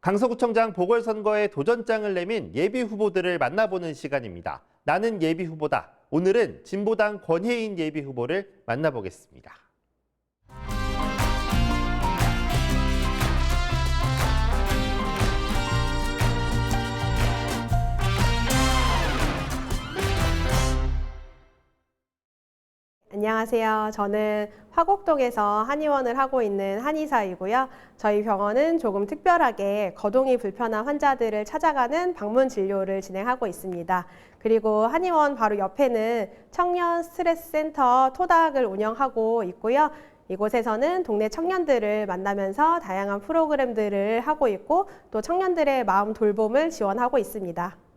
강서구청장 보궐선거에 도전장을 내민 예비 후보들을 만나보는 시간입니다. 나는 예비 후보다. 오늘은 진보당 권혜인 예비 후보를 만나보겠습니다. 안녕하세요. 저는 화곡동에서 한의원을 하고 있는 한의사이고요. 저희 병원은 조금 특별하게 거동이 불편한 환자들을 찾아가는 방문 진료를 진행하고 있습니다. 그리고 한의원 바로 옆에는 청년 스트레스 센터 토닥을 운영하고 있고요. 이곳에서는 동네 청년들을 만나면서 다양한 프로그램들을 하고 있고 또 청년들의 마음 돌봄을 지원하고 있습니다.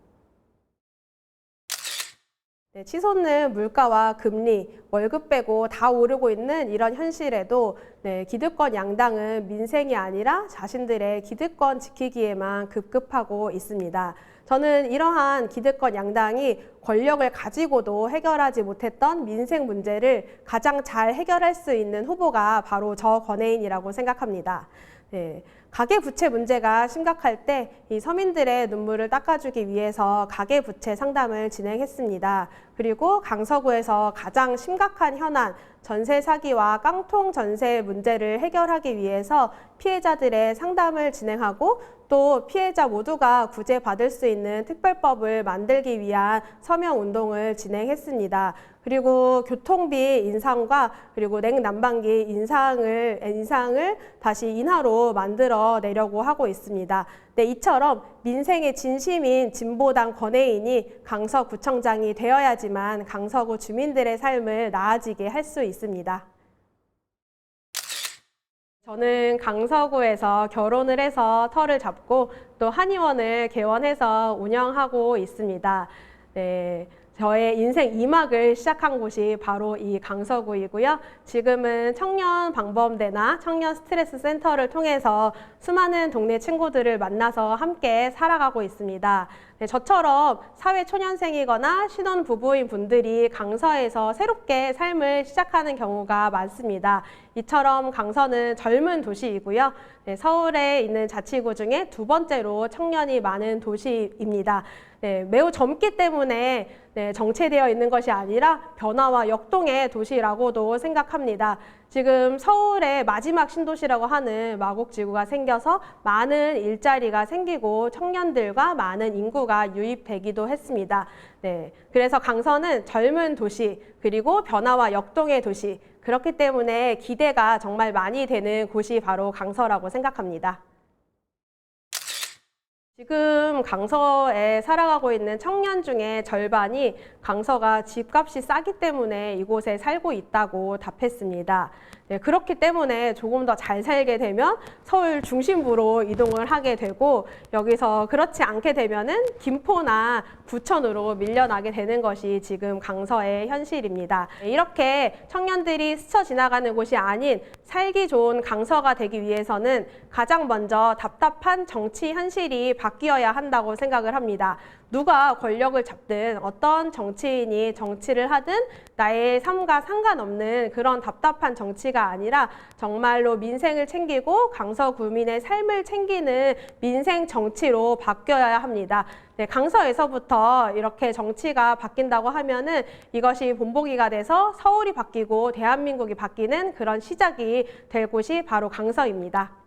네, 치솟는 물가와 금리, 월급 빼고 다 오르고 있는 이런 현실에도 네, 기득권 양당은 민생이 아니라 자신들의 기득권 지키기에만 급급하고 있습니다. 저는 이러한 기득권 양당이 권력을 가지고도 해결하지 못했던 민생 문제를 가장 잘 해결할 수 있는 후보가 바로 저 권혜인이라고 생각합니다. 네, 가계 부채 문제가 심각할 때 이 서민들의 눈물을 닦아주기 위해서 가계 부채 상담을 진행했습니다. 그리고 강서구에서 가장 심각한 현안 전세 사기와 깡통 전세 문제를 해결하기 위해서 피해자들의 상담을 진행하고 또 피해자 모두가 구제받을 수 있는 특별법을 만들기 위한 서명 운동을 진행했습니다. 그리고 교통비 인상과 그리고 냉난방기 인상을 인상을 다시 인하로 만들어 내려고 하고 있습니다. 네, 이처럼 민생의 진심인 진보당 권혜인이 강서구청장이 되어야지만 강서구 주민들의 삶을 나아지게 할 수 있습니다. 저는 강서구에서 결혼을 해서 터를 잡고 또 한의원을 개원해서 운영하고 있습니다. 네. 저의 인생 2막을 시작한 곳이 바로 이 강서구이고요. 지금은 청년 방범대나 청년 스트레스 센터를 통해서 수많은 동네 친구들을 만나서 함께 살아가고 있습니다. 네, 저처럼 사회 초년생이거나 신혼 부부인 분들이 강서에서 새롭게 삶을 시작하는 경우가 많습니다. 이처럼 강서는 젊은 도시이고요. 네, 서울에 있는 자치구 중에 두 번째로 청년이 많은 도시입니다. 네, 매우 젊기 때문에 네, 정체되어 있는 것이 아니라 변화와 역동의 도시라고도 생각합니다. 지금 서울의 마지막 신도시라고 하는 마곡지구가 생겨서 많은 일자리가 생기고 청년들과 많은 인구가 유입되기도 했습니다. 네, 그래서 강서는 젊은 도시 그리고 변화와 역동의 도시 그렇기 때문에 기대가 정말 많이 되는 곳이 바로 강서라고 생각합니다. 지금 강서에 살아가고 있는 청년 중에 절반이 강서가 집값이 싸기 때문에 이곳에 살고 있다고 답했습니다. 네, 그렇기 때문에 조금 더 잘 살게 되면 서울 중심부로 이동을 하게 되고 여기서 그렇지 않게 되면은 김포나 부천으로 밀려나게 되는 것이 지금 강서의 현실입니다. 네, 이렇게 청년들이 스쳐 지나가는 곳이 아닌 살기 좋은 강서가 되기 위해서는 가장 먼저 답답한 정치 현실이 바뀌어야 한다고 생각을 합니다. 누가 권력을 잡든 어떤 정치인이 정치를 하든 나의 삶과 상관없는 그런 답답한 정치가 아니라 정말로 민생을 챙기고 강서 구민의 삶을 챙기는 민생 정치로 바뀌어야 합니다. 네, 강서에서부터 이렇게 정치가 바뀐다고 하면은 이것이 본보기가 돼서 서울이 바뀌고 대한민국이 바뀌는 그런 시작이 될 곳이 바로 강서입니다.